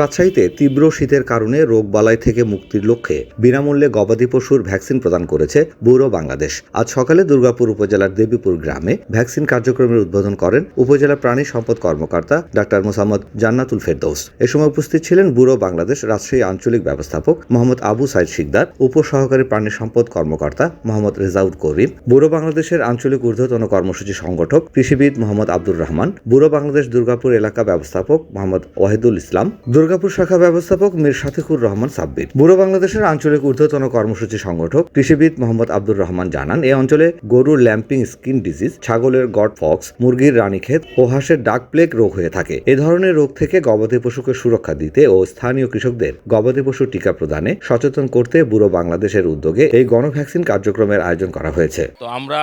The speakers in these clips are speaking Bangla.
রাজশাহীতে তীব্র শীতের কারণে রোগবালাই থেকে মুক্তির লক্ষ্যে বিনামূল্যে গবাদি পশুর ভ্যাকসিন প্রদান করেছে ব্যুরো বাংলাদেশ। আজ সকালে দুর্গাপুর উপজেলার দেবীপুর গ্রামে ভ্যাকসিন কার্যক্রমের উদ্বোধন করেন উপজেলা প্রাণী সম্পদ কর্মকর্তা ডাক্তার মোসাম্মদ জান্নাতুল ফেরদৌস। এ সময় উপস্থিত ছিলেন ব্যুরো বাংলাদেশ রাজশাহী আঞ্চলিক ব্যবস্থাপক মোহাম্মদ আবু সাইদ শিকদার, উপসহকারী প্রাণী সম্পদ কর্মকর্তা মোহাম্মদ রেজাউল করিম, ব্যুরো বাংলাদেশের আঞ্চলিক ঊর্ধ্বতন কর্মসূচি সংগঠক কৃষিবিদ মোহাম্মদ আব্দুর রহমান, ব্যুরো বাংলাদেশ দুর্গাপুর এলাকা ব্যবস্থাপক মোহাম্মদ ওয়াহিদুল ইসলাম দুর্গাপুর শাখা ব্যবস্থাপক মীর শাতিকুর রহমান সাব্বির। ব্যুরো বাংলাদেশের আঞ্চলিক ঊর্ধ্বতন কর্মসূচি সংগঠক কৃষিবিদ মোহাম্মদ আব্দুর রহমান জানান এই অঞ্চলে গরুর ল্যাম্পিং স্কিন ডিজিজ ছাগলের গড ফক্স মুরগির রানীক্ষেত ও হাঁসের ডাক প্লেগ রোগ হয়ে থাকে। এ ধরনের রোগ থেকে গবাদি পশুকে সুরক্ষা দিতে ও স্থানীয় কৃষকদের গবাদি পশুর টিকা প্রদানে সচেতন করতে বুড়ো বাংলাদেশের উদ্যোগে এই গণভ্যাকসিন কার্যক্রমের আয়োজন করা হয়েছে। তো আমরা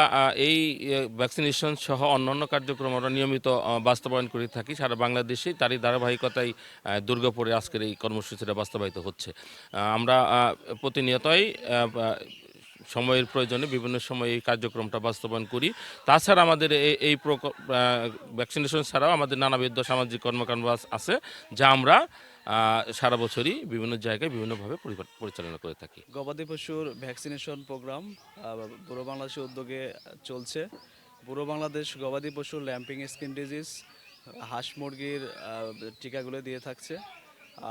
এই ভ্যাকসিনেশন সহ অন্যান্য কার্যক্রম আমরা নিয়মিত বাস্তবায়ন করে থাকি। সারা বাংলাদেশে তারই ধারাবাহিকতায় আহ, দুর্গাপুরে আজকের এই কর্মসূচিটা বাস্তবায়িত হচ্ছে। আমরা প্রতিনিয়তই সময়ের প্রয়োজনে বিভিন্ন সময় এই কার্যক্রমটা বাস্তবায়ন করি। তাছাড়া আমাদের এই এই ভ্যাকসিনেশন ছাড়াও আমাদের নানাবিধ সামাজিক কর্মকাণ্ড আছে, যা আমরা সারা বছরই বিভিন্ন জায়গায় বিভিন্নভাবে পরিচালনা করে থাকি। গবাদি পশুর ভ্যাকসিনেশন প্রোগ্রাম পুরো বাংলাদেশের উদ্যোগে চলছে। বুড়ো বাংলাদেশ গবাদি পশুর ল্যাম্পিং স্কিন ডিজিজ হাঁস মুরগির টিকাগুলো দিয়ে থাকছে।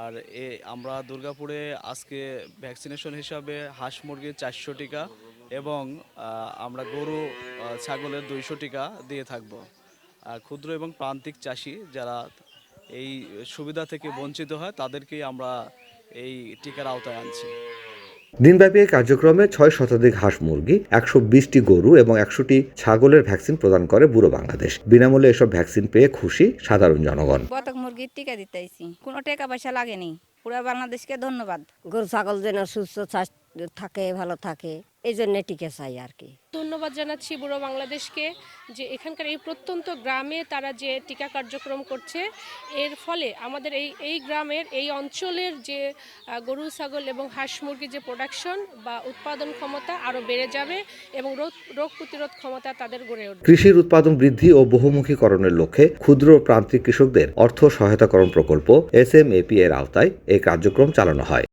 আর এ, আমরা দুর্গাপুরে আজকে ভ্যাকসিনেশন হিসাবে হাঁস মুরগির চারশো টিকা এবং আমরা গরু ছাগলের দুইশো টিকা দিয়ে থাকব। ক্ষুদ্র এবং প্রান্তিক চাষি যারা এই সুবিধা থেকে বঞ্চিত হয়, তাদেরকেই আমরা এই টিকার আওতায় আনছি। দিনব্যাপী এই কার্যক্রমে ছয় শতাধিক হাঁস মুরগি একশো বিশটি গরু এবং একশোটি ছাগলের ভ্যাকসিন প্রদান করে বুড়ো বাংলাদেশ। বিনামূল্যে এসব ভ্যাকসিন পেয়ে খুশি সাধারণ জনগণ। বতক মুরগির টিকা দিতেছি কোনো টাকা পয়সা লাগেনি। পুরো বাংলাদেশকে ধন্যবাদ। গরু ছাগল যেন সুস্থ স্বাস্থ্য থাকে ভালো থাকে। এই জন্য টিকে চাই আর কি। ধন্যবাদ জানাচ্ছি বুড়ো বাংলাদেশকে যে এখানকার এই প্রত্যন্ত গ্রামে তারা যে টিকা কার্যক্রম করছে এর ফলে আমাদের এই এই গ্রামের এই অঞ্চলের যে গরু ছাগল এবং হাঁস মুরগির যে প্রোডাকশন বা উৎপাদন ক্ষমতা আরও বেড়ে যাবে এবং রোগ রোগ প্রতিরোধ ক্ষমতা তাদের গড়ে উঠবে। কৃষির উৎপাদন বৃদ্ধি ও বহুমুখীকরণের লক্ষ্যে ক্ষুদ্র প্রান্তিক কৃষকদের অর্থ সহায়তাকরণ প্রকল্প এস এম এপি এর আওতায় এই কার্যক্রম চালানো হয়।